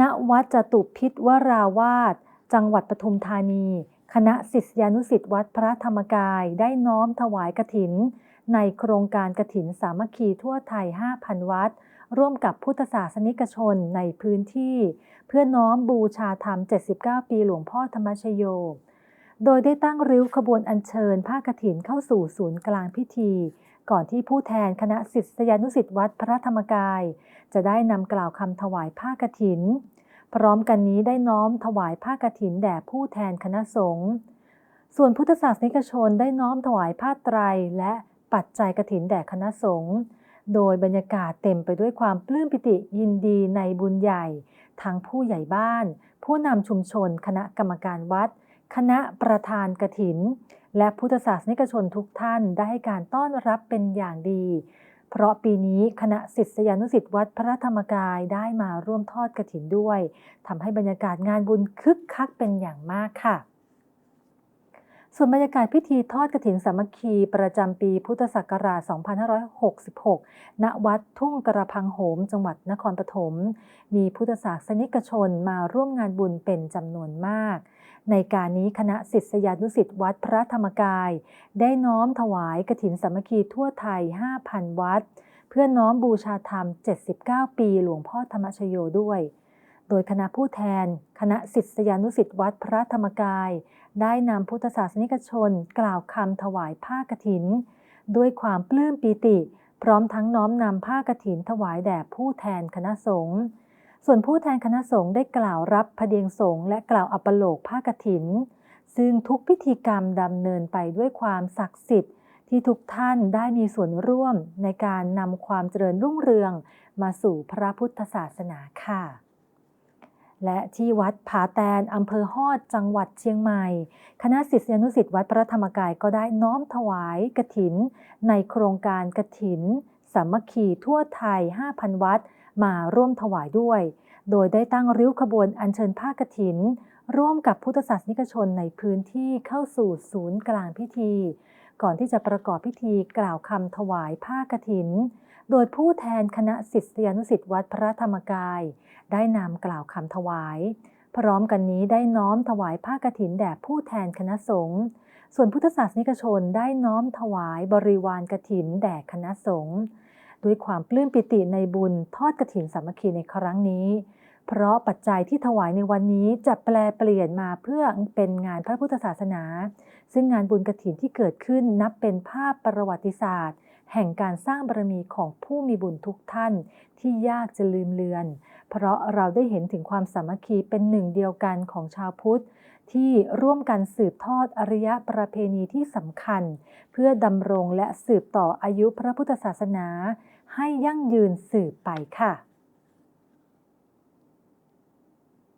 ณวัดจตุพิษวราวาสจังหวัดปทุมธานี คณะศิษยานุศิษย์วัดพระธรรมกายได้น้อมถวายกถิน ในโครงการกถินสามัคคีทั่วไทย 5,000 วัด ร่วมกับพุทธศาสนิกชนในพื้นที่ เพื่อน้อมบูชาธรรม 79 ปีหลวงพ่อธรรมชโย โดยได้ตั้งริ้วขบวนอัญเชิญผ้ากฐินเข้าสู่ศูนย์กลางพิธี ก่อนที่ผู้แทนคณะศิษยานุศิษย์วัดพระธรรมกาย จะได้นำกล่าวคำถวายผ้ากฐิน พร้อมกันนี้ได้น้อมถวายผ้ากฐินแด่ผู้แทนคณะสงฆ์ส่วนพุทธศาสนิกชนได้น้อมถวายผ้าไตรและปัจจัยกฐินแด่คณะสงฆ์โดยบรรยากาศเต็มไปด้วยความปลื้มปิติยินดีในบุญใหญ่ ทั้งผู้ใหญ่บ้าน ผู้นำชุมชน คณะกรรมการวัด คณะประธานกฐิน และพุทธศาสนิกชนทุกท่านได้ให้การต้อนรับเป็นอย่างดี เพราะปีนี้คณะศิษยานุศิษย์วัดพระธรรมกายได้มาร่วมทอดกฐินด้วยทำให้บรรยากาศงานบุญคึกคักเป็นอย่างมากค่ะส่วนบรรยากาศพิธีทอดกฐินสามัคคีประจำปีพุทธศักราช 2566 ณ วัดทุ่งกระพังโหม จังหวัดนครปฐม มีพุทธศาสนิกชนมาร่วมงานบุญเป็นจำนวนมาก ในการนี้คณะศิษยานุศิษย์วัดพระธรรมกาย ได้น้อมถวายกฐินสามัคคีทั่วไทย 5,000 วัด เพื่อน้อมบูชาธรรม 79 ปีหลวงพ่อธรรมชโยด้วย โดยคณะผู้แทน คณะศิษยานุศิษย์วัดพระธรรมกาย ได้นำพุทธศาสนิกชนกล่าวคำถวายผ้ากฐิน ด้วยความปลื้มปีติ พร้อมทั้งน้อมนำผ้ากฐินถวายแด่ผู้แทนคณะสงฆ์ ส่วนผู้แทนคณะสงฆ์ได้กล่าวรับพเดียงสงฆ์และกล่าวอัปโลกผ้ากฐิน ซึ่งทุกพิธีกรรมดำเนินไปด้วยความศักดิ์สิทธิ์ ที่ทุกท่านได้มีส่วนร่วมในการนำความเจริญรุ่งเรืองมาสู่พระพุทธศาสนาค่ะ และที่วัดผาแตนอำเภอฮอดจังหวัดเชียงใหม่ คณะศิษยานุศิษย์วัดพระธรรมกายก็ได้น้อมถวายกฐิน ในโครงการกฐินสามัคคีทั่วไทย 5,000 วัด มาร่วมถวายด้วย โดยได้ตั้งริ้วขบวนอัญเชิญผ้ากฐิน ร่วมกับพุทธศาสนิกชนในพื้นที่เข้าสู่ศูนย์กลางพิธี ก่อนที่จะประกอบพิธีกล่าวคำถวายผ้ากฐิน โดยผู้แทนคณะศิษยานุศิษย์วัดพระธรรมกาย ได้นำกล่าวคำถวาย พร้อมกันนี้ได้น้อมถวายผ้ากฐินแด่ผู้แทนคณะสงฆ์ส่วนพุทธศาสนิกชนได้น้อมถวายบริวารกฐินแด่คณะสงฆ์ ด้วยความปลื้มปิติในบุญทอดกระถินสามัคคีในครั้งนี้ เพราะปัจจัยที่ถวายในวันนี้จะแปลเปลี่ยนมาเพื่อเป็นงานพระพุทธศาสนา ซึ่งงานบุญกระถินที่เกิดขึ้นนับเป็นภาพประวัติศาสตร์ แห่งการสร้างบารมีของผู้มีบุญทุกท่านที่ยากจะลืมเลือน เพราะเราได้เห็นถึงความสามัคคีเป็นหนึ่งเดียวกันของชาวพุทธ ที่ร่วมกันสืบทอดอริยประเพณีที่สำคัญ เพื่อดำรงและสืบต่ออายุพระพุทธศาสนา ให้ยั่งยืนสืบไปค่ะ